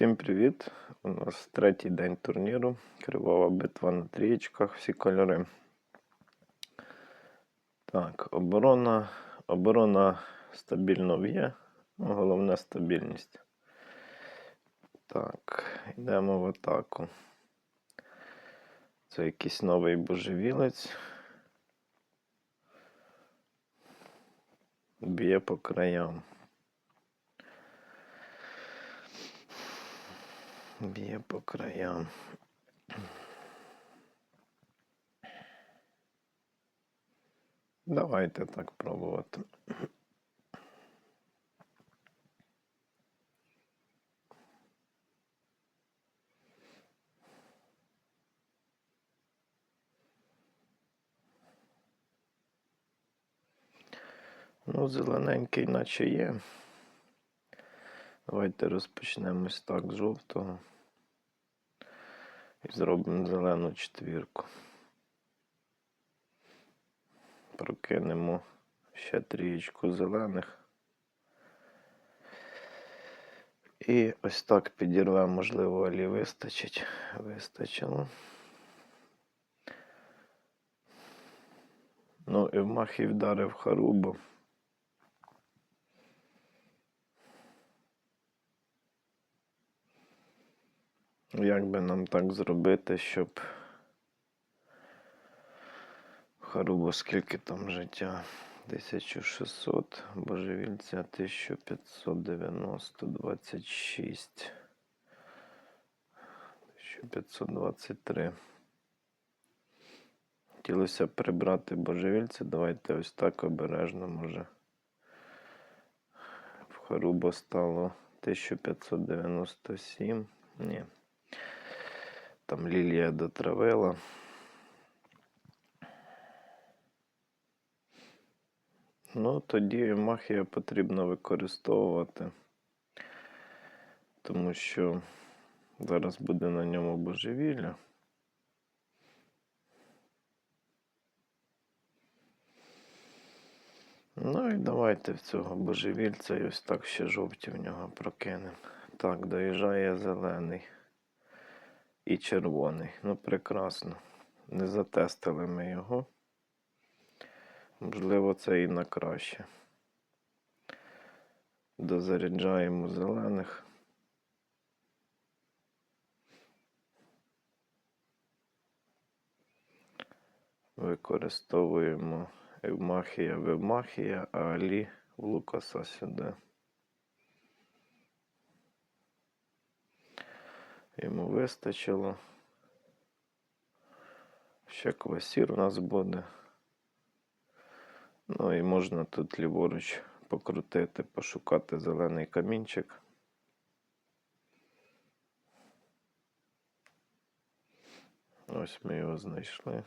Всім привіт! У нас третій день турніру. Кривава битва на трієчках, всі кольори. Так, оборона. Оборона стабільно в'є. Ну, головне стабільність. Так, йдемо в атаку. Це якийсь новий божевілець. Б'є по краям. Б'є по краям. Давайте так пробувати. Ну, зелененький наче є. Давайте розпочнемо ось так з жовтого. І зробимо зелену четвірку. Прокинемо ще трієчку зелених. І ось так підірвемо, можливо, алі вистачить. Вистачило. Ну і в махі вдарив Харубу. Як би нам так зробити, щоб Харубо скільки там життя? 1600, божевільця 1590, 26. 1523. Хотілося прибрати божевільця. Давайте ось так обережно може. В Харубо стало 1597. Ні. Там лілія дотравила. Ну, тоді махія потрібно використовувати, тому що зараз буде на ньому божевілля. Ну і давайте в цього божевільця і ось так ще жовті в нього прокинемо. Так, доїжджає зелений і червоний. Ну, прекрасно. Не затестили ми його. Можливо, це і на краще. Дозаряджаємо зелених. Використовуємо Евмахія в а Алі в Лукаса сюди. Йому вистачило. Ще квасір у нас буде. Ну і можна тут ліворуч покрутити, пошукати зелений камінчик. Ось ми його знайшли.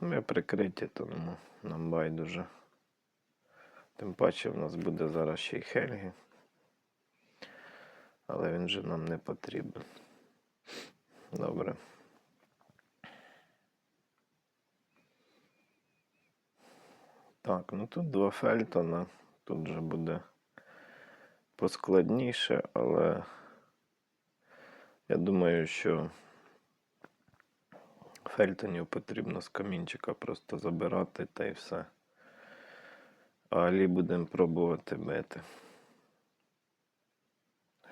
Ми прикриті, тому нам байдуже. Тим паче в нас буде зараз ще й Хельги. Але він же нам не потрібен. Добре. Так, ну тут два Фельтона. Тут же буде поскладніше, але я думаю, що Фельтонів потрібно з камінчика просто забирати та й все. А Алі будемо пробувати бити.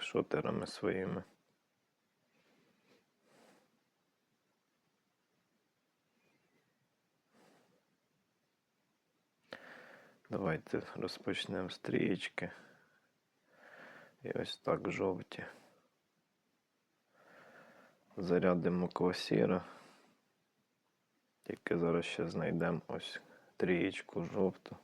Шотерами своїми. Давайте розпочнемо з трієчки. І ось так жовті. Зарядимо квасіра. Тільки зараз ще знайдемо ось трієчку жовту.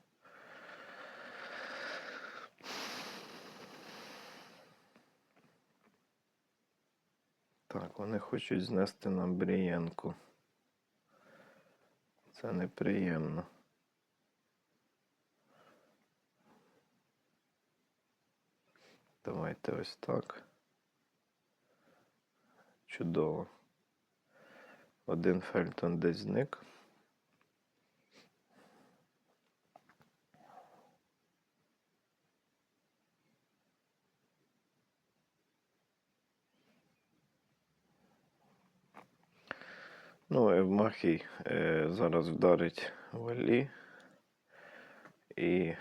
Так, вони хочуть знести нам Брієнку. Це неприємно. Давайте ось так. Чудово. Один Фельтон десь зник. Ну, Евмахій е, зараз вдарить валі. І,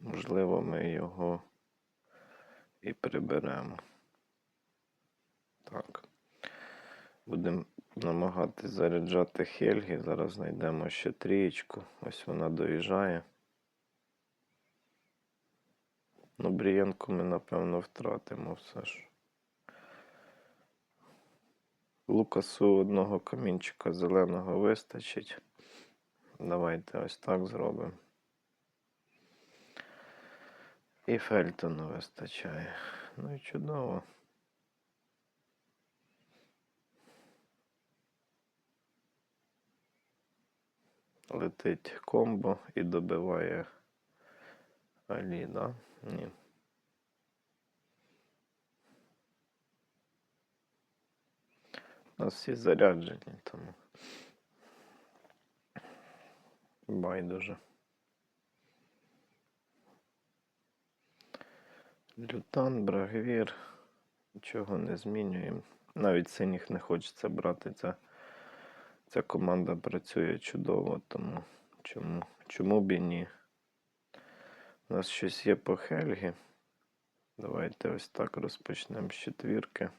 можливо, ми його і приберемо. Так. Будемо намагатись заряджати Хельги. Зараз знайдемо ще трієчку. Ось вона доїжджає. Ну, Брієнку ми, напевно, втратимо все ж. Лукасу одного камінчика зеленого вистачить. Давайте ось так зробимо. І Фельтону вистачає. Ну і чудово. Летить комбо і добиває Алі? Ні. У нас всі заряджені, тому. Байдуже. Лютан, Брагвір. Нічого не змінюємо. Навіть синіх не хочеться брати. Ця, ця команда працює чудово, тому чому, чому б і ні? У нас щось є по Хельгі. Давайте ось так розпочнемо з четвірки.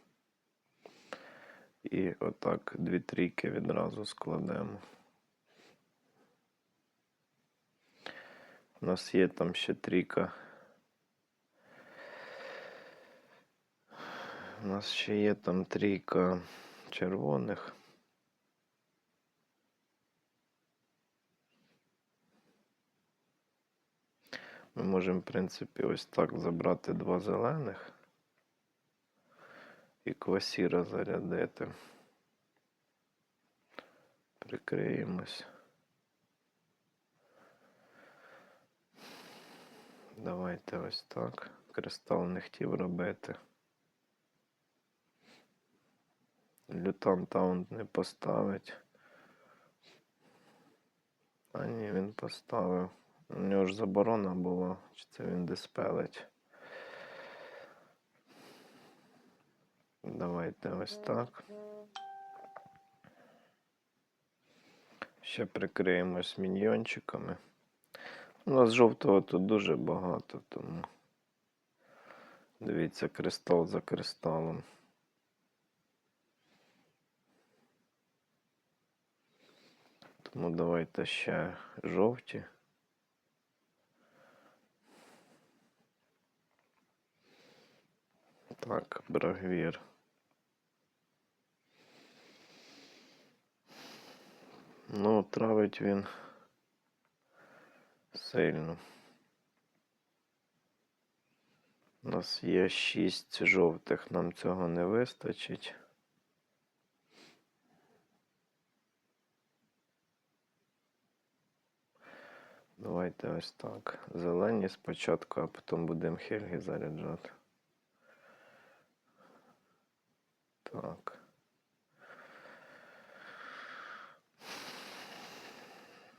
І отак дві трійки відразу складемо. У нас є там ще трійка. У нас ще є там трійка червоних. Ми можемо, в принципі, ось так забрати два зелених і квасіра зарядити. Прикриємось. Давайте ось так. Кристал не хотів робити. Лютан таунт не поставить. А ні, він поставив. У нього ж заборона була, чи це він диспелить. Давайте ось так. Ще прикриємось міньйончиками. У нас жовтого тут дуже багато, тому дивіться кристал за кристалом. Тому давайте ще жовті. Так, брагвір. Ну, травить він сильно. У нас є шість жовтих, нам цього не вистачить. Давайте ось так. Зелені спочатку, а потім будемо хельги заряджати. Так.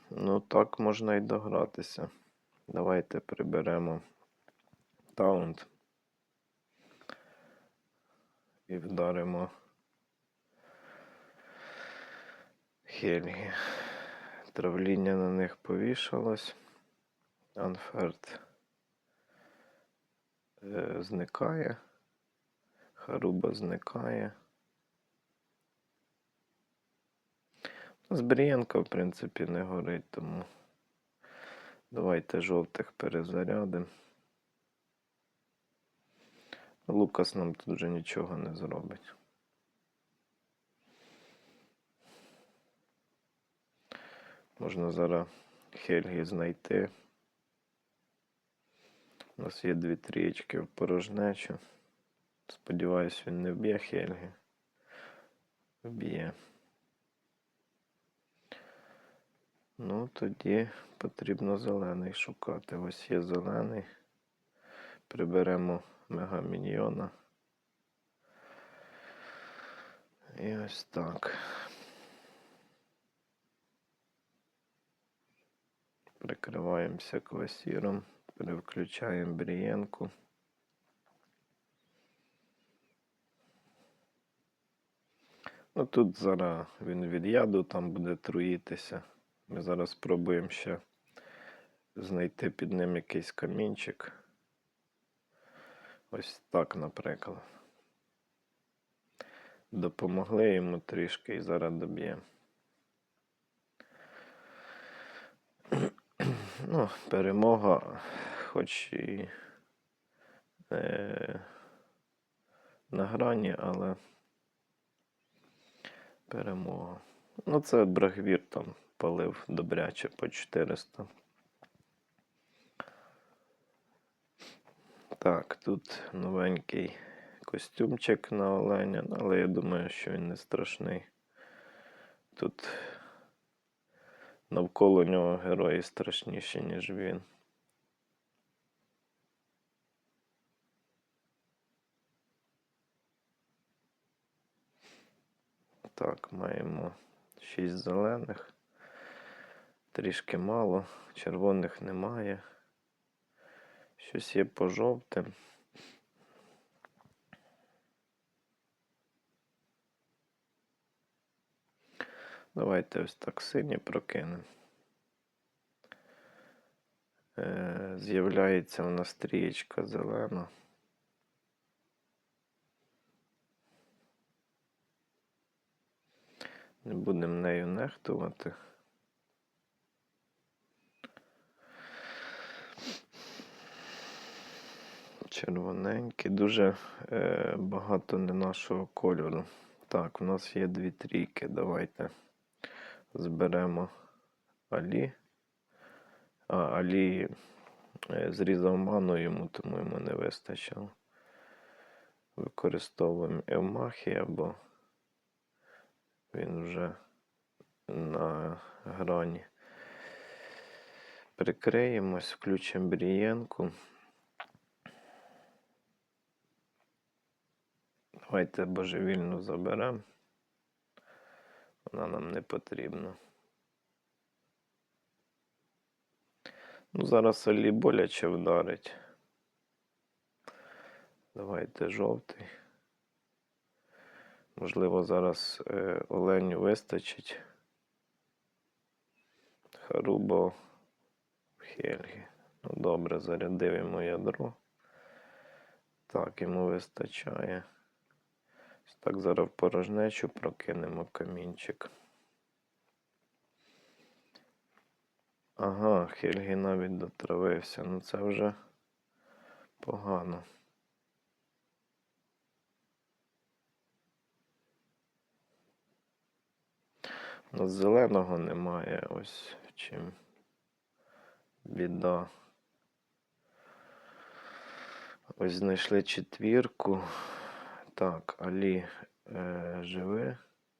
Ну, так можна і догратися. Давайте приберемо таунт і вдаримо Хельги. Травління на них повішалось. Анферт е, зникає. Харуба зникає. Збрієнка, в принципі, не горить, тому давайте жовтих перезарядимо. Лукас нам тут вже нічого не зробить. Можна зараз Хельгі знайти. У нас є дві трієчки в порожнечу. Сподіваюсь, він не вб'є Хельги. Вб'є. Ну, тоді потрібно зелений шукати. Ось є зелений. Приберемо мегаміньйона. І ось так. Прикриваємося квасіром, переключаємо брієнку. Ну тут зараз він від яду там буде труїтися. Ми зараз спробуємо ще знайти під ним якийсь камінчик. Ось так, наприклад. Допомогли йому трішки і зараз доб'ємо. Ну, перемога, хоч і е, на грані, але перемога. Ну, це Брагвір там палив добряче по 400. Так, тут новенький костюмчик на оленя, але я думаю, що він не страшний. Тут навколо нього герої страшніші, ніж він. Так, маємо 6 зелених. Трішки мало, червоних немає. Щось є по жовтим. Давайте ось так сині прокинемо. Е, З'являється у нас стрічка зелена. Не будемо нею нехтувати. Червоненький, дуже е, багато не нашого кольору. Так, у нас є дві трійки. Давайте зберемо Алі. А Алі е, зрізав ману йому, тому йому не вистачило. Використовуємо Евмахі або він вже на грані. Прикриємось, включимо брієнку. Давайте божевільну заберемо. Вона нам не потрібна. Ну, зараз Алі боляче вдарить. Давайте жовтий. Можливо, зараз е, оленю вистачить. Харубо Хельгі. Ну, добре, зарядив йому ядро. Так, йому вистачає. Так, зараз в порожнечу прокинемо камінчик. Ага, Хельгі навіть дотравився. Ну це вже погано. У зеленого немає. Ось в чим біда. Ось знайшли четвірку. Так, Алі е, живе.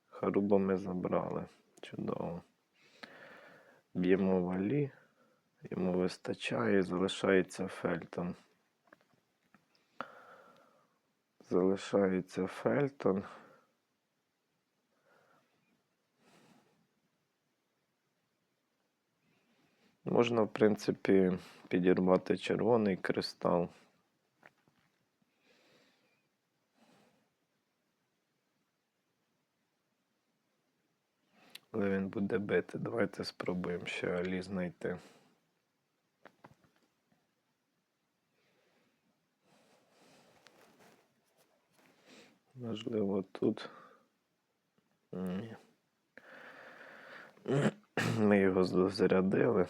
Харубо ми забрали. Чудово. Б'ємо в Алі. Йому вистачає, залишається Фельтон. Залишається Фельтон. Можна, в принципі, підірвати червоний кристал. Але він буде бити. Давайте спробуємо ще Алі знайти. Можливо, тут. Ні. Ми його зарядили.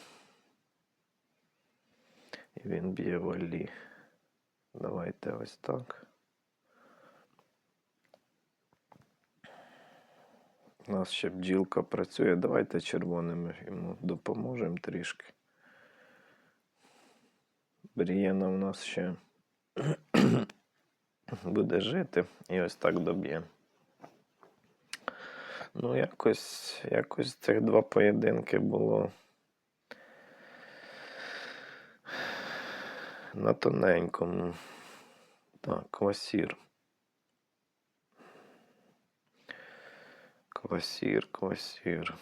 І він б'є в Алі. Давайте ось так. У нас ще бджілка працює. Давайте червоними йому допоможемо трішки. Брієна у нас ще буде жити і ось так доб'є. Ну, якось, якось цих два поєдинки було на тоненькому. Так, квасір. Квасір, квасір.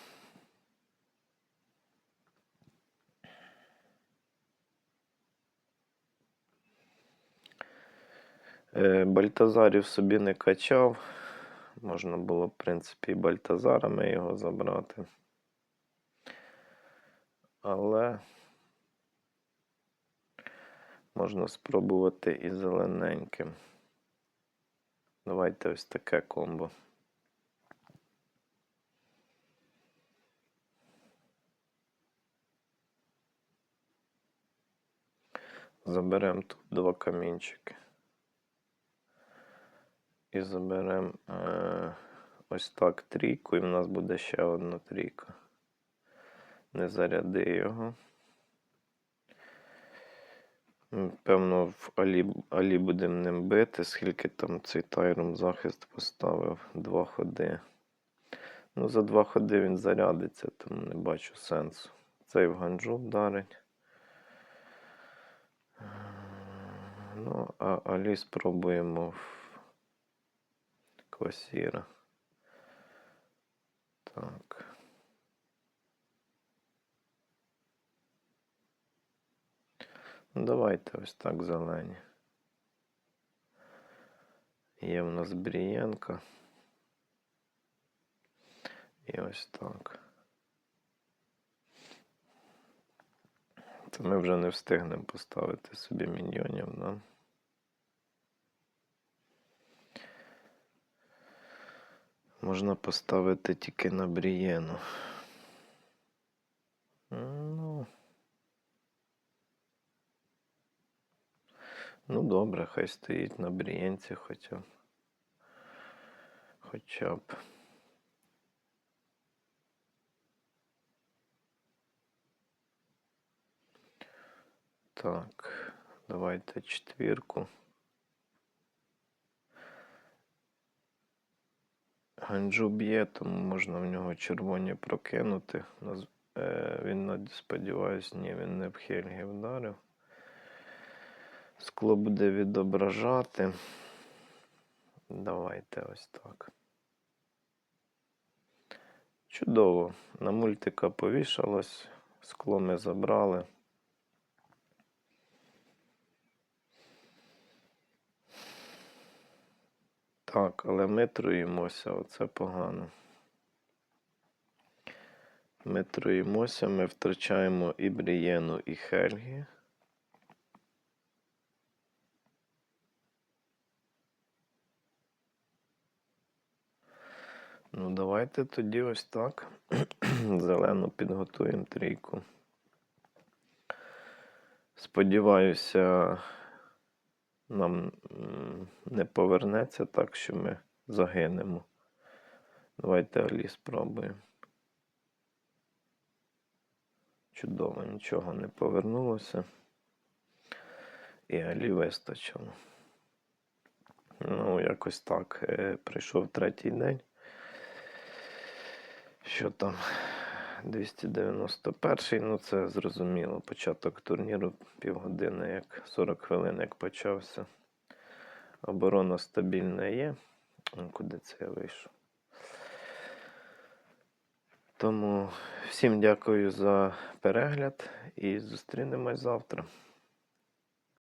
Е, Бальтазарів собі не качав. Можна було, в принципі, і бальтазарами його забрати. Але можна спробувати і зелененьким. Давайте ось таке комбо. Заберемо тут два камінчики. І заберемо е, ось так трійку, і в нас буде ще одна трійка. Не заряди його. Певно, в Алі, Алі будемо ним бити, скільки там цей тайром захист поставив. Два ходи. Ну, за два ходи він зарядиться, тому не бачу сенсу. Цей в ганджу вдарить. Е, Ну, а Алі спробуємо в Квасіра. Так. Ну, давайте ось так зелені. Є в нас Брієнка. І ось так. Це ми вже не встигнемо поставити собі міньйонів, да? Можна поставити тільки на Брієну. Ну. Ну, добре, хай стоїть на Брієнці хоча б. Хоча б. Так, давайте четвірку. Ганджу б'є, тому можна в нього червоні прокинути. Е, Він, сподіваюсь, ні, він не в Хельгі вдарив. Скло буде відображати. Давайте ось так. Чудово. На мультика повішалось, скло ми забрали. Так, але ми труїмося, оце погано. Ми труїмося, ми втрачаємо і Брієну, і Хельгі. Ну, давайте тоді ось так. Зелену підготуємо трійку. Сподіваюся, нам не повернеться так, що ми загинемо. Давайте Алі спробуємо. Чудово, нічого не повернулося. І Алі вистачило. Ну, якось так. Е, Прийшов третій день. Що там? 291, ну це зрозуміло. Початок турніру півгодини, як 40 хвилин, як почався. Оборона стабільна є. Куди це я вийшов? Тому всім дякую за перегляд і зустрінемось завтра.